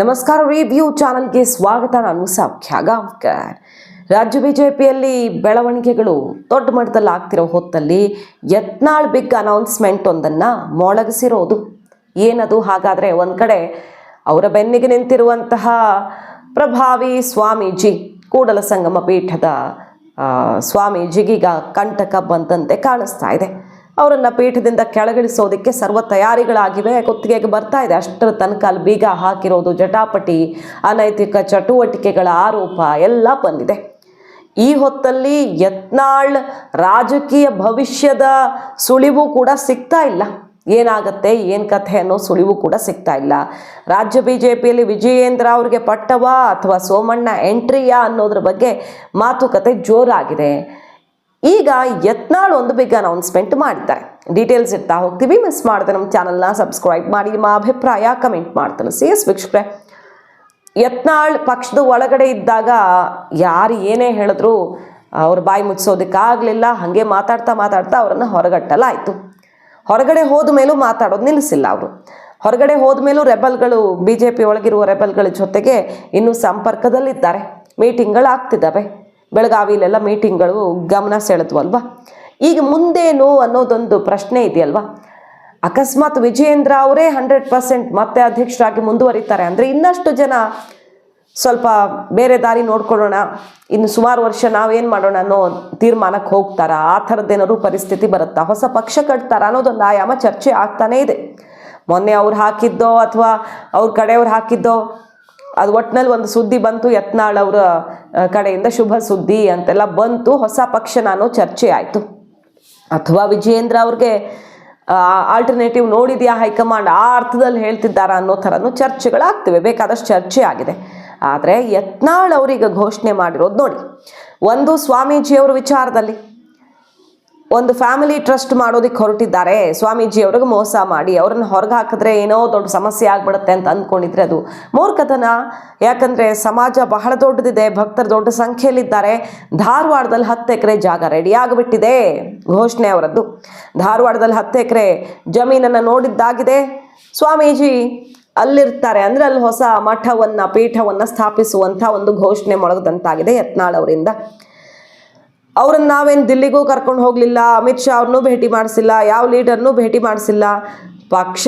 ನಮಸ್ಕಾರ ರಿವ್ಯೂ ಚಾನಲ್ಗೆ ಸ್ವಾಗತ. ನಾನು ಸೌಖ್ಯ ಗಾಂವ್ಕರ್. ರಾಜ್ಯ ಬಿಜೆಪಿಯಲ್ಲಿ ಬೆಳವಣಿಗೆಗಳು ದೊಡ್ಡ ಮಟ್ಟದಲ್ಲಿ ಆಗ್ತಿರೋ ಹೊತ್ತಲ್ಲಿ ಯತ್ನಾಳ್ ಬಿಗ್ ಅನೌನ್ಸ್ಮೆಂಟ್ ಒಂದನ್ನು ಮೊಳಗಿಸಿರೋದು. ಏನದು? ಹಾಗಾದರೆ ಒಂದು ಕಡೆ ಅವರ ಬೆನ್ನಿಗೆ ನಿಂತಿರುವಂತಹ ಪ್ರಭಾವಿ ಸ್ವಾಮೀಜಿ, ಕೂಡಲ ಸಂಗಮ ಪೀಠದ ಸ್ವಾಮೀಜಿಗೀಗ ಕಂಟಕ ಬಂದಂತೆ ಕಾಣಿಸ್ತಾ ಇದೆ. ಅವರನ್ನು ಪೀಠದಿಂದ ಕೆಳಗಿಳಿಸೋದಕ್ಕೆ ಸರ್ವ ತಯಾರಿಗಳಾಗಿವೆ. ಕುತ್ತಿಗೆಗೆ ಬರ್ತಾ ಇದೆ. ಅಷ್ಟರ ತನಕ ಅಲ್ಲಿ ಬೀಗ ಹಾಕಿರೋದು ಜಟಾಪಟಿ, ಅನೈತಿಕ ಚಟುವಟಿಕೆಗಳ ಆರೋಪ ಎಲ್ಲ ಬಂದಿದೆ. ಈ ಹೊತ್ತಲ್ಲಿ ಯತ್ನಾಳ್ ರಾಜಕೀಯ ಭವಿಷ್ಯದ ಸುಳಿವು ಕೂಡ ಸಿಗ್ತಾ ಇಲ್ಲ. ಏನಾಗತ್ತೆ, ಏನು ಕಥೆ ಅನ್ನೋ ಸುಳಿವು ಕೂಡ ಸಿಗ್ತಾ ಇಲ್ಲ. ರಾಜ್ಯ ಬಿ ಜೆ ಪಿಯಲ್ಲಿ ವಿಜಯೇಂದ್ರ ಅವ್ರಿಗೆ ಪಟ್ಟವ ಅಥವಾ ಸೋಮಣ್ಣ ಎಂಟ್ರಿಯಾ ಅನ್ನೋದ್ರ ಬಗ್ಗೆ ಮಾತುಕತೆ ಜೋರಾಗಿದೆ. ಈಗ ಯತ್ನಾಳ್ ಒಂದು ಬಿಗ್ ಅನೌನ್ಸ್ಮೆಂಟ್ ಮಾಡಿದ್ದಾರೆ. ಡೀಟೇಲ್ಸ್ ಇರ್ತಾ ಹೋಗ್ತೀವಿ. ಮಿಸ್ ಮಾಡಿದೆ ನಮ್ಮ ಚಾನಲ್ನ ಸಬ್ಸ್ಕ್ರೈಬ್ ಮಾಡಿ. ನಿಮ್ಮ ಅಭಿಪ್ರಾಯ ಕಮೆಂಟ್ ಮಾಡ್ತಾರೆ ಸಿ ಎಸ್ ವೀಕ್ಷಕರೇ, ಯತ್ನಾಳ್ ಪಕ್ಷದ ಒಳಗಡೆ ಇದ್ದಾಗ ಯಾರು ಏನೇ ಹೇಳಿದ್ರು ಅವ್ರ ಬಾಯಿ ಮುಚ್ಚಿಸೋದಕ್ಕಾಗಲಿಲ್ಲ ಹಾಗೆ ಮಾತಾಡ್ತಾ ಮಾತಾಡ್ತಾ ಅವರನ್ನು ಹೊರಗಟ್ಟಲಾಯಿತು. ಹೊರಗಡೆ ಹೋದ ಮೇಲೂ ಮಾತಾಡೋದು ನಿಲ್ಲಿಸಿಲ್ಲ ಅವರು. ಹೊರಗಡೆ ಹೋದ ಮೇಲೂ ರೆಬಲ್ಗಳು ಬಿ ಜೆ ಪಿ ಒಳಗಿರುವ ರೆಬಲ್ಗಳ ಜೊತೆಗೆ ಇನ್ನೂ ಸಂಪರ್ಕದಲ್ಲಿದ್ದಾರೆ. ಮೀಟಿಂಗ್ಗಳು ಆಗ್ತಿದ್ದಾವೆ ಬೆಳಗಾವಿಲೆಲ್ಲ ಮೀಟಿಂಗ್ಗಳು ಗಮನ ಸೆಳೆದ್ವಲ್ವಾ? ಈಗ ಮುಂದೇನು ಅನ್ನೋದೊಂದು ಪ್ರಶ್ನೆ ಇದೆಯಲ್ವಾ? ಅಕಸ್ಮಾತ್ ವಿಜಯೇಂದ್ರ ಅವರೇ ಹಂಡ್ರೆಡ್ ಪರ್ಸೆಂಟ್ ಮತ್ತೆ ಅಧ್ಯಕ್ಷರಾಗಿ ಮುಂದುವರಿತಾರೆ ಅಂದರೆ ಇನ್ನಷ್ಟು ಜನ ಸ್ವಲ್ಪ ಬೇರೆ ದಾರಿ ನೋಡ್ಕೊಳ್ಳೋಣ, ಇನ್ನು ಸುಮಾರು ವರ್ಷ ನಾವೇನು ಮಾಡೋಣ ಅನ್ನೋ ತೀರ್ಮಾನಕ್ಕೆ ಹೋಗ್ತಾರಾ? ಆ ಥರದ್ದೇನಾದ್ರು ಪರಿಸ್ಥಿತಿ ಬರುತ್ತಾ? ಹೊಸ ಪಕ್ಷ ಕಟ್ತಾರ ಅನ್ನೋದೊಂದು ಆಯಾಮ ಚರ್ಚೆ ಆಗ್ತಾನೇ ಇದೆ. ಮೊನ್ನೆ ಅವ್ರು ಹಾಕಿದ್ದೋ ಅಥವಾ ಅವ್ರ ಕಡೆಯವ್ರು ಹಾಕಿದ್ದೋ ಅದು ಒಟ್ಟಿನಲ್ಲಿ ಒಂದು ಸುದ್ದಿ ಬಂತು ಯತ್ನಾಳ್ ಅವರ ಕಡೆಯಿಂದ ಶುಭ ಸುದ್ದಿ ಅಂತೆಲ್ಲ ಬಂತು. ಹೊಸ ಪಕ್ಷ ನಾನು ಚರ್ಚೆ ಆಯಿತು. ಅಥವಾ ವಿಜಯೇಂದ್ರ ಅವ್ರಿಗೆ ಆಲ್ಟರ್ನೇಟಿವ್ ನೋಡಿದ್ಯಾ ಹೈಕಮಾಂಡ್? ಆ ಅರ್ಥದಲ್ಲಿ ಹೇಳ್ತಿದ್ದಾರಾ ಅನ್ನೋ ಥರನೂ ಚರ್ಚೆಗಳಾಗ್ತಿವೆ ಬೇಕಾದಷ್ಟು ಚರ್ಚೆ ಆಗಿದೆ. ಆದರೆ ಯತ್ನಾಳ್ ಅವರೀಗ ಘೋಷಣೆ ಮಾಡಿರೋದು ನೋಡಿ. ಒಂದು ಸ್ವಾಮೀಜಿಯವರ ವಿಚಾರದಲ್ಲಿ ಒಂದು ಫ್ಯಾಮಿಲಿ ಟ್ರಸ್ಟ್ ಮಾಡೋದಕ್ಕೆ ಹೊರಟಿದ್ದಾರೆ. ಸ್ವಾಮೀಜಿ ಅವ್ರಿಗೆ ಮೋಸ ಮಾಡಿ, ಅವ್ರನ್ನ ಹೊರಗೆ ಹಾಕಿದ್ರೆ ಏನೋ ದೊಡ್ಡ ಸಮಸ್ಯೆ ಆಗ್ಬಿಡುತ್ತೆ ಅಂತ ಅಂದ್ಕೊಂಡಿದ್ರೆ ಅದು ಮೂರ್ಖತನ. ಯಾಕಂದರೆ ಸಮಾಜ ಬಹಳ ದೊಡ್ಡದಿದೆ, ಭಕ್ತರು ದೊಡ್ಡ ಸಂಖ್ಯೆಯಲ್ಲಿದ್ದಾರೆ. ಧಾರವಾಡದಲ್ಲಿ ಹತ್ತು ಎಕರೆ ಜಾಗ ರೆಡಿ ಆಗಿಬಿಟ್ಟಿದೆ ಘೋಷಣೆ ಅವರದ್ದು. ಧಾರವಾಡದಲ್ಲಿ ಹತ್ತು ಎಕರೆ ಜಮೀನನ್ನು ನೋಡಿದ್ದಾಗಿದೆ. ಸ್ವಾಮೀಜಿ ಅಲ್ಲಿರ್ತಾರೆ, ಅಂದರೆ ಅಲ್ಲಿ ಹೊಸ ಮಠವನ್ನು, ಪೀಠವನ್ನು ಸ್ಥಾಪಿಸುವಂಥ ಒಂದು ಘೋಷಣೆ ಮೊಳಗದಂತಾಗಿದೆ ಯತ್ನಾಳ್ ಅವರಿಂದ. ಅವ್ರನ್ನ ನಾವೇನು ದಿಲ್ಲಿಗೂ ಕರ್ಕೊಂಡು ಹೋಗಲಿಲ್ಲ, ಅಮಿತ್ ಶಾ ಅವ್ರನ್ನೂ ಭೇಟಿ ಮಾಡಿಸಿಲ್ಲ, ಯಾವ ಲೀಡರ್ನೂ ಭೇಟಿ ಮಾಡಿಸಿಲ್ಲ. ಪಕ್ಷ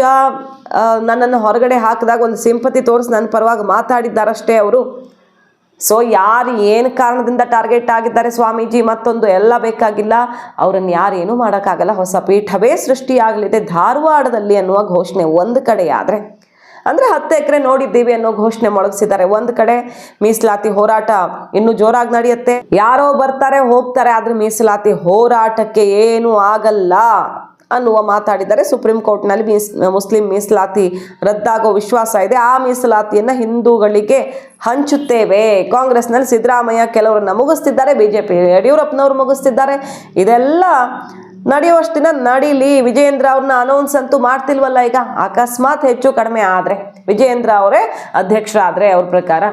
ನನ್ನನ್ನು ಹೊರಗಡೆ ಹಾಕಿದಾಗ ಒಂದು ಸಿಂಪತಿ ತೋರಿಸಿ ನನ್ನ ಪರವಾಗಿ ಮಾತಾಡಿದ್ದಾರಷ್ಟೇ ಅವರು. ಸೊ ಯಾರು ಏನು ಕಾರಣದಿಂದ ಟಾರ್ಗೆಟ್ ಆಗಿದ್ದಾರೆ ಸ್ವಾಮೀಜಿ, ಮತ್ತೊಂದು ಎಲ್ಲ ಬೇಕಾಗಿಲ್ಲ. ಅವರನ್ನು ಯಾರೇನೂ ಮಾಡೋಕ್ಕಾಗಲ್ಲ. ಹೊಸ ಪೀಠವೇ ಸೃಷ್ಟಿಯಾಗಲಿದೆ ಧಾರವಾಡದಲ್ಲಿ ಅನ್ನುವ ಘೋಷಣೆ ಒಂದು ಕಡೆ ಆದರೆ ಅಂದರೆ ಹತ್ತು ಎಕರೆ ನೋಡಿದ್ದೀವಿ ಅನ್ನೋ ಘೋಷಣೆ ಮೊಳಗಿಸಿದ್ದಾರೆ. ಒಂದು ಕಡೆ ಮೀಸಲಾತಿ ಹೋರಾಟ ಇನ್ನೂ ಜೋರಾಗಿ ನಡೆಯುತ್ತೆ. ಯಾರೋ ಬರ್ತಾರೆ, ಹೋಗ್ತಾರೆ, ಆದ್ರೆ ಮೀಸಲಾತಿ ಹೋರಾಟಕ್ಕೆ ಏನೂ ಆಗಲ್ಲ ಅನ್ನುವ ಮಾತಾಡಿದ್ದಾರೆ. ಸುಪ್ರೀಂ ಕೋರ್ಟ್ನಲ್ಲಿ ಮೀಸ್, ಮುಸ್ಲಿಂ ಮೀಸಲಾತಿ ರದ್ದಾಗೋ ವಿಶ್ವಾಸ ಇದೆ. ಆ ಮೀಸಲಾತಿಯನ್ನು ಹಿಂದೂಗಳಿಗೆ ಹಂಚುತ್ತೇವೆ. ಕಾಂಗ್ರೆಸ್ನಲ್ಲಿ ಸಿದ್ದರಾಮಯ್ಯ ಕೆಲವರನ್ನ ಮುಗಿಸ್ತಿದ್ದಾರೆ ಬಿ ಜೆ ಪಿ ಯಡಿಯೂರಪ್ಪನವರು ಮುಗಿಸ್ತಿದ್ದಾರೆ. ಇದೆಲ್ಲ ನಡೆಯುವಷ್ಟು ದಿನ ನಡೀಲಿ. ವಿಜಯೇಂದ್ರ ಅವ್ರನ್ನ ಅನೌನ್ಸ್ ಅಂತೂ ಮಾಡ್ತಿಲ್ವಲ್ಲ ಈಗ. ಅಕಸ್ಮಾತ್ ಹೆಚ್ಚು ಕಡಿಮೆ ಆದರೆ. ವಿಜಯೇಂದ್ರ ಅವರೇ ಅಧ್ಯಕ್ಷರಾದರೆ ಅವ್ರ ಪ್ರಕಾರ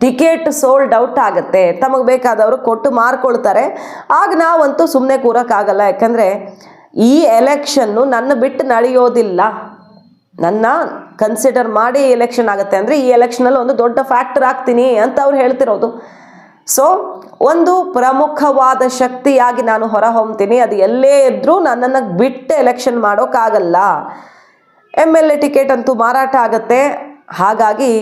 ಟಿಕೆಟ್ ಸೋಲ್ಡ್ ಔಟ್ ಆಗುತ್ತೆ. ತಮಗೆ ಬೇಕಾದವರು ಕೊಟ್ಟು ಮಾರ್ಕೊಳ್ತಾರೆ. ಆಗ ನಾವಂತೂ ಸುಮ್ಮನೆ ಕೂರೋಕ್ಕಾಗಲ್ಲ. ಯಾಕಂದರೆ ಈ ಎಲೆಕ್ಷನ್ನು ನನ್ನ ಬಿಟ್ಟು ನಡೆಯೋದಿಲ್ಲ. ನನ್ನ ಕನ್ಸಿಡರ್ ಮಾಡಿ ಎಲೆಕ್ಷನ್ ಆಗುತ್ತೆ. ಅಂದರೆ ಈ ಎಲೆಕ್ಷನಲ್ಲಿ ಒಂದು ದೊಡ್ಡ ಫ್ಯಾಕ್ಟರ್ ಆಗ್ತೀನಿ ಅಂತ ಅವ್ರು ಹೇಳ್ತಿರೋದು. ಸೊ ಒಂದು ಪ್ರಮುಖವಾದ ಶಕ್ತಿಯಾಗಿ ನಾನು ಹೊರ ಹೊಮ್ತೀನಿ ಅದು ಎಲ್ಲೇ ಇದ್ದರೂ ನನ್ನನ್ನು ಬಿಟ್ಟು ಎಲೆಕ್ಷನ್ ಮಾಡೋಕ್ಕಾಗಲ್ಲ. ಎಂ ಎಲ್ ಎ ಟಿಕೆಟ್ ಅಂತೂ ಮಾರಾಟ ಆಗತ್ತೆ. ಹಾಗಾಗಿ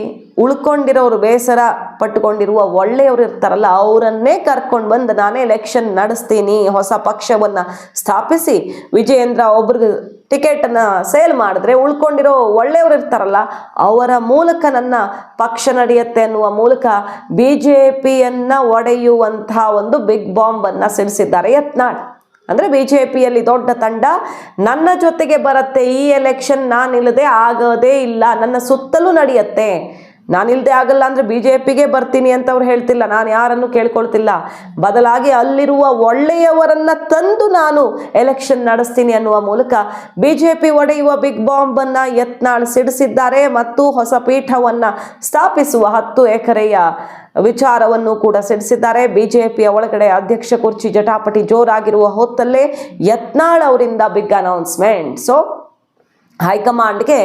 ಉಳ್ಕೊಂಡಿರೋರು ಬೇಸರ ಪಟ್ಟುಕೊಂಡಿರುವ ಒಳ್ಳೆಯವರು ಇರ್ತಾರಲ್ಲ, ಅವರನ್ನೇ ಕರ್ಕೊಂಡು ಬಂದು ನಾನೇ ಎಲೆಕ್ಷನ್ ನಡೆಸ್ತೀನಿ, ಹೊಸ ಪಕ್ಷವನ್ನು ಸ್ಥಾಪಿಸಿ, ವಿಜಯೇಂದ್ರ ಒಬ್ರಿಗೆ ಟಿಕೆಟನ್ನು ಸೇಲ್ ಮಾಡಿದ್ರೆ ಉಳ್ಕೊಂಡಿರೋ ಒಳ್ಳೆಯವರು ಇರ್ತಾರಲ್ಲ, ಅವರ ಮೂಲಕ ನನ್ನ ಪಕ್ಷ ನಡೆಯುತ್ತೆ ಅನ್ನುವ ಮೂಲಕ ಬಿ ಜೆ ಪಿಯನ್ನು ಒಡೆಯುವಂತಹ ಒಂದು ಬಿಗ್ ಬಾಂಬನ್ನು ಸಿಡಿಸಿದ್ದಾರೆ ಯತ್ನಾಳ್. ಅಂದರೆ ಬಿ ಜೆ ಪಿಯಲ್ಲಿ ದೊಡ್ಡ ತಂಡ, ನನ್ನ ಜೊತೆಗೆ ಬರುತ್ತೆ, ಈ ಎಲೆಕ್ಷನ್ ನಾನಿಲ್ಲದೆ ಆಗೋದೇ ಇಲ್ಲ, ನನ್ನ ಸುತ್ತಲೂ ನಡೆಯುತ್ತೆ. ನಾನಿಲ್ಲದೆ ಆಗಲ್ಲ ಅಂದರೆ ಬಿ ಜೆ ಪಿಗೆ ಬರ್ತೀನಿ ಅಂತ ಅವ್ರು ಹೇಳ್ತಿಲ್ಲ. ನಾನು ಯಾರನ್ನು ಕೇಳ್ಕೊಳ್ತಿಲ್ಲ. ಬದಲಾಗಿ ಅಲ್ಲಿರುವ ಒಳ್ಳೆಯವರನ್ನ ತಂದು ನಾನು ಎಲೆಕ್ಷನ್ ನಡೆಸ್ತೀನಿ ಅನ್ನುವ ಮೂಲಕ ಬಿ ಒಡೆಯುವ ಬಿಗ್ ಬಾಂಬನ್ನು ಯತ್ನಾಳ್ ಸಿಡಿಸಿದ್ದಾರೆ ಮತ್ತು ಹೊಸ ಪೀಠವನ್ನು ಸ್ಥಾಪಿಸುವ ಹತ್ತು ಎಕರೆಯ ವಿಚಾರವನ್ನು ಕೂಡ ಸಿಡಿಸಿದ್ದಾರೆ. ಬಿಜೆಪಿಯ ಒಳಗಡೆ ಅಧ್ಯಕ್ಷ ಕುರ್ಚಿ ಜಟಾಪಟಿ ಜೋರಾಗಿರುವ ಹೊತ್ತಲ್ಲೇ ಯತ್ನಾಳ್ ಅವರಿಂದ ಬಿಗ್ ಅನೌನ್ಸ್ಮೆಂಟ್. ಸೊ ಹೈಕಮಾಂಡ್ಗೆ,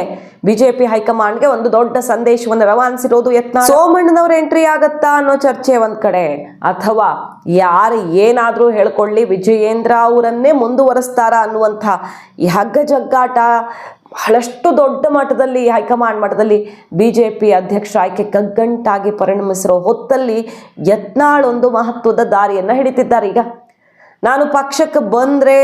ಬಿಜೆಪಿ ಹೈಕಮಾಂಡ್ಗೆ ಒಂದು ದೊಡ್ಡ ಸಂದೇಶವನ್ನು ರವಾನಿಸಿರೋದು ಯತ್ನ ಸೋಮಣ್ಣನವ್ರ ಎಂಟ್ರಿ ಆಗತ್ತಾ ಅನ್ನೋ ಚರ್ಚೆ ಒಂದ್ ಕಡೆ. ಅಥವಾ ಯಾರು ಏನಾದರೂ ಹೇಳ್ಕೊಳ್ಳಿ, ವಿಜಯೇಂದ್ರ ಅವರನ್ನೇ ಮುಂದುವರಿಸ್ತಾರ ಅನ್ನುವಂಥ ಈ ಹಗ್ಗ ಜಗ್ಗಾಟ ಬಹಳಷ್ಟು ದೊಡ್ಡ ಮಟ್ಟದಲ್ಲಿ, ಹೈಕಮಾಂಡ್ ಮಟ್ಟದಲ್ಲಿ ಬಿ ಜೆ ಪಿ ಅಧ್ಯಕ್ಷ ಆಯ್ಕೆ ಕಗ್ಗಂಟಾಗಿ ಪರಿಣಮಿಸಿರೋ ಹೊತ್ತಲ್ಲಿ ಯತ್ನಾಳ್ ಒಂದು ಮಹತ್ವದ ದಾರಿಯನ್ನು ಹಿಡಿತಿದ್ದಾರೆ. ಈಗ ನಾನು ಪಕ್ಷಕ್ಕೆ ಬಂದರೆ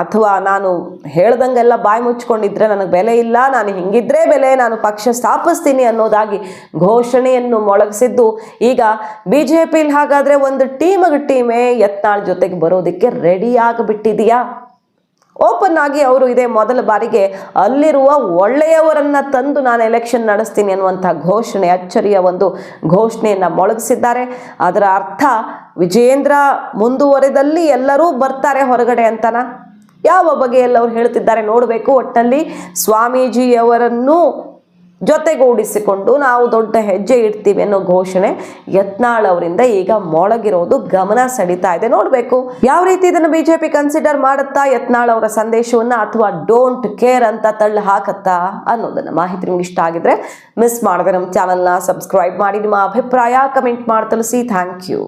ಅಥವಾ ನಾನು ಹೇಳ್ದಂಗೆಲ್ಲ ಬಾಯಿ ಮುಚ್ಕೊಂಡಿದ್ರೆ ನನಗೆ ಬೆಲೆ ಇಲ್ಲ, ನಾನು ಹಿಂಗಿದ್ರೆ ಬೆಲೆ, ನಾನು ಪಕ್ಷ ಸ್ಥಾಪಿಸ್ತೀನಿ ಅನ್ನೋದಾಗಿ ಘೋಷಣೆಯನ್ನು ಮೊಳಗಿಸಿದ್ದು. ಈಗ ಬಿ ಜೆ ಪಿಲಿ ಹಾಗಾದರೆ ಒಂದು ಟೀಮಿಗೆ ಟೀಮೇ ಯತ್ನಾಳ್ ಜೊತೆಗೆ ಬರೋದಕ್ಕೆ ರೆಡಿಯಾಗಿಬಿಟ್ಟಿದೆಯಾ ಓಪನ್ ಆಗಿ ಅವರು ಇದೇ ಮೊದಲ ಬಾರಿಗೆ ಅಲ್ಲಿರುವ ಒಳ್ಳೆಯವರನ್ನ ತಂದು ನಾನು ಎಲೆಕ್ಷನ್ ನಡೆಸ್ತೀನಿ ಅನ್ನುವಂಥ ಘೋಷಣೆ, ಅಚ್ಚರಿಯ ಒಂದು ಘೋಷಣೆಯನ್ನು ಮೊಳಗಿಸಿದ್ದಾರೆ. ಅದರ ಅರ್ಥ ವಿಜೇಂದ್ರ ಮುಂದುವರೆದಲ್ಲಿ ಎಲ್ಲರೂ ಬರ್ತಾರೆ ಹೊರಗಡೆ ಅಂತನ? ಯಾವ ಬಗೆಯಲ್ಲಿ ಅವರು ಹೇಳ್ತಿದ್ದಾರೆ ನೋಡಬೇಕು ಒಟ್ಟಲ್ಲಿ ಸ್ವಾಮೀಜಿಯವರನ್ನು ಜೊತೆಗೂಡಿಸಿಕೊಂಡು ನಾವು ದೊಡ್ಡ ಹೆಜ್ಜೆ ಇಡ್ತೀವಿ ಅನ್ನೋ ಘೋಷಣೆ ಯತ್ನಾಳ್ ಅವರಿಂದ ಈಗ ಮೊಳಗಿರೋದು ಗಮನ ಸೆಳೀತಾ ಇದೆ. ನೋಡಬೇಕು ಯಾವ ರೀತಿ ಇದನ್ನು ಬಿಜೆಪಿ ಕನ್ಸಿಡರ್ ಮಾಡುತ್ತಾ ಯತ್ನಾಳ್ ಅವರ ಸಂದೇಶವನ್ನ ಅಥವಾ ಡೋಂಟ್ ಕೇರ್ ಅಂತ ತಳ್ಳಿ ಹಾಕತ್ತಾ ಅನ್ನೋದನ್ನ ಮಾಹಿತಿ ನಿಮ್ಗೆ ಇಷ್ಟ ಆಗಿದ್ರೆ ಮಿಸ್ ಮಾಡದೆ ನಮ್ಮ ಚಾನಲ್ನ ಸಬ್ಸ್ಕ್ರೈಬ್ ಮಾಡಿ. ನಿಮ್ಮ ಅಭಿಪ್ರಾಯ ಕಮೆಂಟ್ ಮಾಡಿ ತಿಳಿಸಿ. Thank you